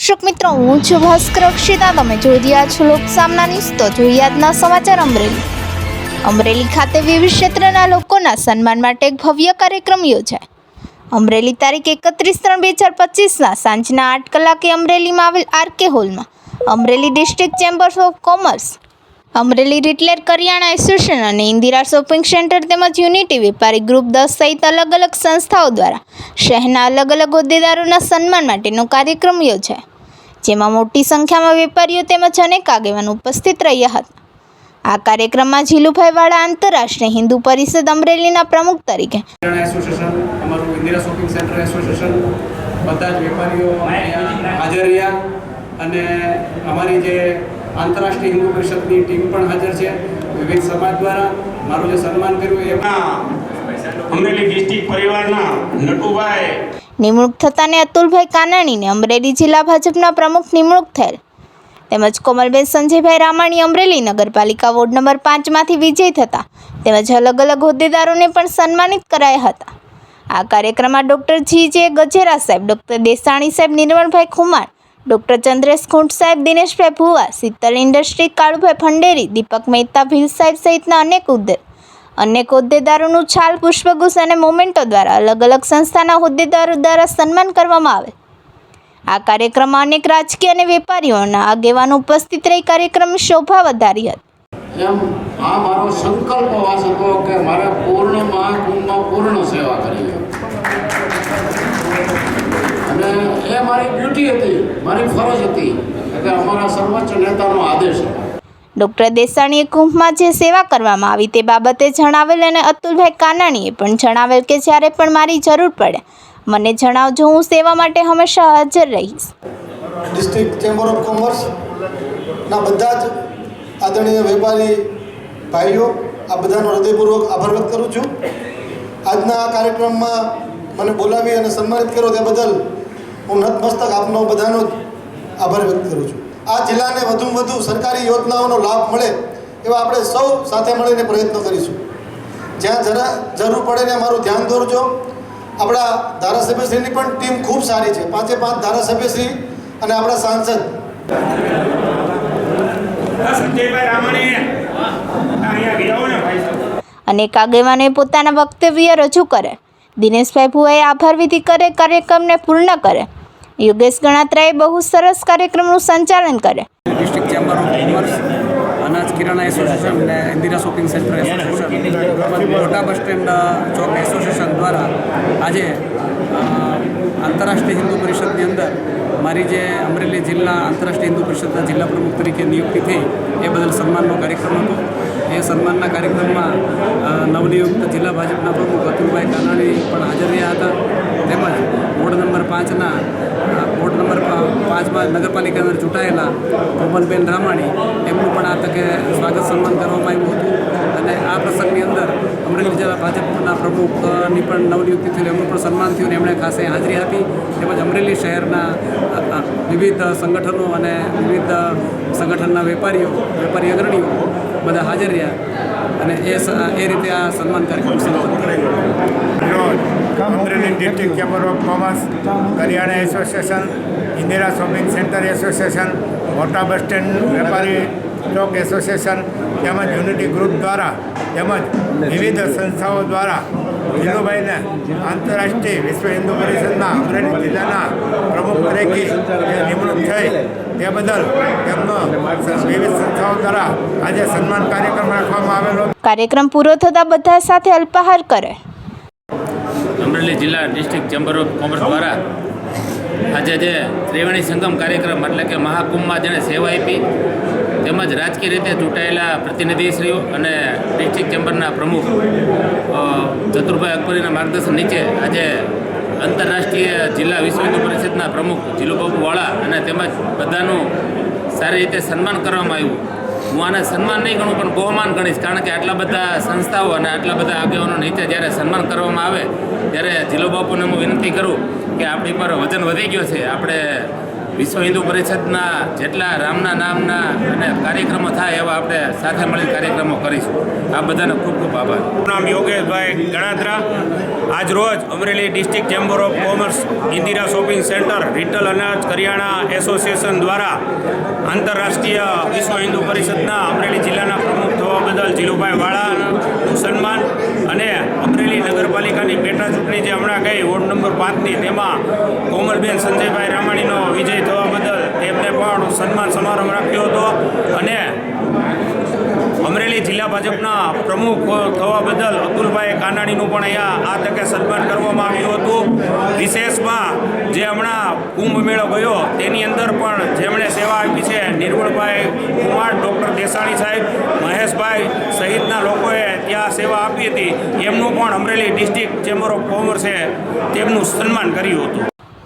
દર્શક મિત્રો, હું છું ભાસ્કર અક્ષિતા. તમે જોઈ રહ્યા છો લોકસામના ન્યૂઝ. તો જોઈએ આજના સમાચાર અમરેલી. અમરેલી ખાતે વિવિધ ક્ષેત્રના લોકોના સન્માન માટે એક ભવ્ય કાર્યક્રમ યોજાય. અમરેલી તારીખ એકત્રીસ ત્રણ બે હજાર પચીસના સાંજના આઠ કલાકે અમરેલીમાં આવેલ આરકે હોલમાં. Amreli district chambers of commerce, Amreli retailer કરિયાણા association અને ઇન્દિરા શોપિંગ સેન્ટર તેમજ યુનિટી વેપારી ગ્રુપ દસ સહિત અલગ અલગ સંસ્થાઓ દ્વારા શહેરના અલગ અલગ હોદ્દેદારોના સન્માન માટેનો કાર્યક્રમ યોજાય. જેમાં મોટી સંખ્યામાં વેપારીઓ તેમજ અનેક આગેવાન ઉપસ્થિત રહ્યા હતા. આ કાર્યક્રમમાં જીલુભાઈ વાળા આંતરરાષ્ટ્રીય હિન્દુ પરિષદ અમરેલીના પ્રમુખ તરીકે અમારું ઇન્દિરા શોપિંગ સેન્ટર એસોસિએશન બધા જ વેપારીઓ હાજર રહ્યા અને અમારી જે આંતરરાષ્ટ્રીય હિન્દુ પરિષદની ટીમ પણ હાજર છે. વિવિધ સમાજ દ્વારા મારું જે સન્માન કર્યું એ અમરેલી ડિસ્ટ્રિક્ટ પરિવારના નટુભાઈ નિમણૂક થતાંને અતુલભાઈ કાનાણીને અમરેલી જિલ્લા ભાજપના પ્રમુખ નિમણૂક થયેલ. તેમજ કોમલબેન સંજયભાઈ રામાણી અમરેલી નગરપાલિકા વોર્ડ નંબર પાંચમાંથી વિજય થતા તેમજ અલગ અલગ હોદ્દેદારોને પણ સન્માનિત કરાયા હતા. આ કાર્યક્રમમાં ડૉક્ટર જી જે ગજેરા સાહેબ, ડૉક્ટર દેસાણી સાહેબ, નિર્મળભાઈ ખુમાર ડૉક્ટર ચંદ્રેશ ખૂંટ સાહેબ, દિનેશભાઈ ભુવા, શીતલ ઇન્ડસ્ટ્રી, કાળુભાઈ ભંડેરી, દીપક મહેતા ભીલ સાહેબ સહિતના અનેક હોદ્દે અનેક હોદ્દેદારોનું છાલ, પુષ્પગુચ્છ અને મોમેન્ટો દ્વારા અલગ અલગ સંસ્થાના હોદ્દેદારો દ્વારા સન્માન કરવામાં આવે. આ કાર્યક્રમમાં અનેક રાજકીય અને વેપારીઓના આગેવાનો ઉપસ્થિત રહી કાર્યક્રમ શોભા વધારી હતી. એમ આ મારો સંકલ્પ વાસ હતો કે મારે પૂર્ણ મહાકુંભમાં પૂર્ણ સેવા કરી અને એ મારી ડ્યુટી હતી, મારી ફરજ હતી, એટલે અમારા સર્વોચ્ચ નેતાનો આદેશ હતો. ડૉક્ટર દેસાણીએ કુંભમાં જે સેવા કરવામાં આવી તે બાબતે જણાવેલ અને અતુલભાઈ કાનાણીએ પણ જણાવેલ કે જ્યારે પણ મારી જરૂર પડે, મને જણાવજો, હું સેવા માટે હંમેશા હાજર રહીશ. ડિસ્ટ્રિક્ટ ચેમ્બર ઓફ કોમર્સ ના બધા જ આદરણીય વેપારી ભાઈઓ, આ બધાનો હૃદયપૂર્વક આભાર વ્યક્ત કરું છું. આજના આ કાર્યક્રમમાં મને બોલાવી અને સન્માનિત કરો તે બદલ હું નતમસ્તક આપનો બધાનો આભાર વ્યક્ત કરું છું. આ જિલ્લાને વધુમાં વધુ સરકારી યોજનાઓનો લાભ મળે એવા આપણે સૌ સાથે મળીને પ્રયત્ન કરીશું. જ્યાં જરા જરૂર પડે ને મારું ધ્યાન દોરજો. આપણા ધારાસભ્યશ્રીની પણ ટીમ ખૂબ સારી છે. પાંચે પાંચ ધારાસભ્યશ્રી અને આપણા સાંસદ. અનેક આગેવાને પોતાના વક્તવ્ય રજૂ કરે. દિનેશભાઈ ભુવાએ આભાર વિધિ કરે કાર્યક્રમને પૂર્ણ કરે. યોગેશ ગણાત્રાએ બહુ સરસ કાર્યક્રમનું સંચાલન કરે ડિસ્ટ્રિક્ટ ચેમ્બર ઓફ અનાજ કિરાણા એસોસિએશન અને ઇન્દિરા શોપિંગ સેન્ટર મોટા બસ સ્ટેન્ડ ચોક એસોસિએશન દ્વારા આજે આંતરરાષ્ટ્રીય હિન્દુ પરિષદની અંદર મારી જે અમરેલી જિલ્લા આંતરરાષ્ટ્રીય હિન્દુ પરિષદના જિલ્લા પ્રમુખ તરીકે નિયુક્તિ થઈ એ બદલ સન્માનનો કાર્યક્રમ હતો. એ સન્માનના કાર્યક્રમમાં નવનિયુક્ત જિલ્લા ભાજપના પ્રમુખ અતુલભાઈ કાનાણી પણ હાજર રહ્યા હતા. તેમજ વોર્ડ નંબર પાંચના પાંચમાં નગરપાલિકા અંદર ચૂંટાયેલા કોમલબેન રામાણી, એમનું પણ આ તકે સ્વાગત સન્માન કરવામાં આવ્યું હતું. અને આ પ્રસંગની અંદર અમરેલી જિલ્લા ભાજપના પ્રમુખની પણ નવનિયુક્તિ થયેલી, એમનું પણ સન્માન થયું અને એમણે ખાસે હાજરી આપી. તેમજ અમરેલી શહેરના વિવિધ સંગઠનો અને વિવિધ સંગઠનના વેપારીઓ, વેપારી અગ્રણીઓ બધા હાજર રહ્યા. અને એ એ રીતે આ સન્માન કાર્યક્રમ સંપન્ન of commerce, કરિયાણા association, Indira shopping centre association, મોટા બસ સ્ટેન્ડ, વેપારી ચોક એસોસિએશન, તેમજ યુનિટી ગ્રુપ દ્વારા, તેમજ વિવિધ સંસ્થાઓ દ્વારા જીલુભાઈને આંતરરાષ્ટ્રીય વિશ્વ હિન્દુ પરિષદના અમરેલી જિલ્લાના પ્રમુખ તરીકે થઈ. તે બદલ તેમનો વિવિધ સંસ્થાઓ દ્વારા આજે સન્માન કાર્યક્રમ રાખવામાં આવેલો. કાર્યક્રમ પૂરો થતાં બધા સાથે અલ્પાહાર કરે. અમરેલી જિલ્લા ડિસ્ટ્રિક્ટ ચેમ્બર ઓફ કોમર્સ દ્વારા આજે જે ત્રિવેણી સંગમ કાર્યક્રમ એટલે કે મહાકુંભમાં જેણે સેવા આપી તેમજ રાજકીય રીતે ચૂંટાયેલા પ્રતિનિધિશ્રીઓ અને ડિસ્ટ્રિક્ટ ચેમ્બરના પ્રમુખ ચતુરભાઈ અકબરીના માર્ગદર્શન નીચે આજે આંતરરાષ્ટ્રીય જિલ્લા વિશ્વ હિન્દુ પરિષદના પ્રમુખ જીલુબાબુ વાળા અને તેમજ બધાનું સારી રીતે સન્માન કરવામાં આવ્યું. હું આને સન્માન નહીં ગણું, પણ બહુમાન ગણીશ, કારણ કે આટલા બધા સંસ્થાઓ અને આટલા બધા આગેવાનો નીચે જ્યારે સન્માન કરવામાં આવે, ત્યારે જીલો બાપુને હું વિનંતી કરું કે આપણી પર વજન વધી ગયો છે. આપણે વિશ્વ હિન્દુ પરિષદના જેટલા રામના નામના અને કાર્યક્રમો થાય એવા આપણે સાથે મળી કાર્યક્રમો કરીશું. આ બધાનો ખૂબ ખૂબ આભાર. નામ યોગેશભાઈ ગણાત્રા. આજ રોજ Amreli district chamber of commerce Indira shopping centre, retail અનાજ કરિયાણા એસોસિએશન દ્વારા આંતરરાષ્ટ્રીય વિશ્વ હિન્દુ પરિષદના અમરેલી જિલ્લાના પ્રમુખ થવા બદલ જીલુભાઈ વાળાનું સન્માન અને અમરેલી નગરપાલિકાની પેટા ચૂંટણી જે હમણાં ગઈ, વોર્ડ નંબર પાંચની, તેમાં કોમલબેન સંજયભાઈ રામાણીનો વિજય થવા બદલ તેમને પણ સન્માન સમારંભ રાખ્યો હતો અને અમરેલી જિલ્લા ભાજપના પ્રમુખ થવા બદલ અતુલભાઈ કાનાણીનું પણ અહીંયા આ તકે સન્માન કરવામાં આવ્યું હતું. વિશેષમાં જે હમણાં કુંભ મેળો ગયો, તેની અંદર પણ જેમણે સેવા આપી છે, નિર્મળભાઈ કુમાર, ડૉક્ટર દેસાણી સાહેબ, મહેશભાઈ સહિતના લોકોએ ત્યાં સેવા આપી હતી. એમનું પણ અમરેલી ડિસ્ટ્રિક્ટ ચેમ્બર ઓફ કોમર્સે તેમનું સન્માન કર્યું હતું.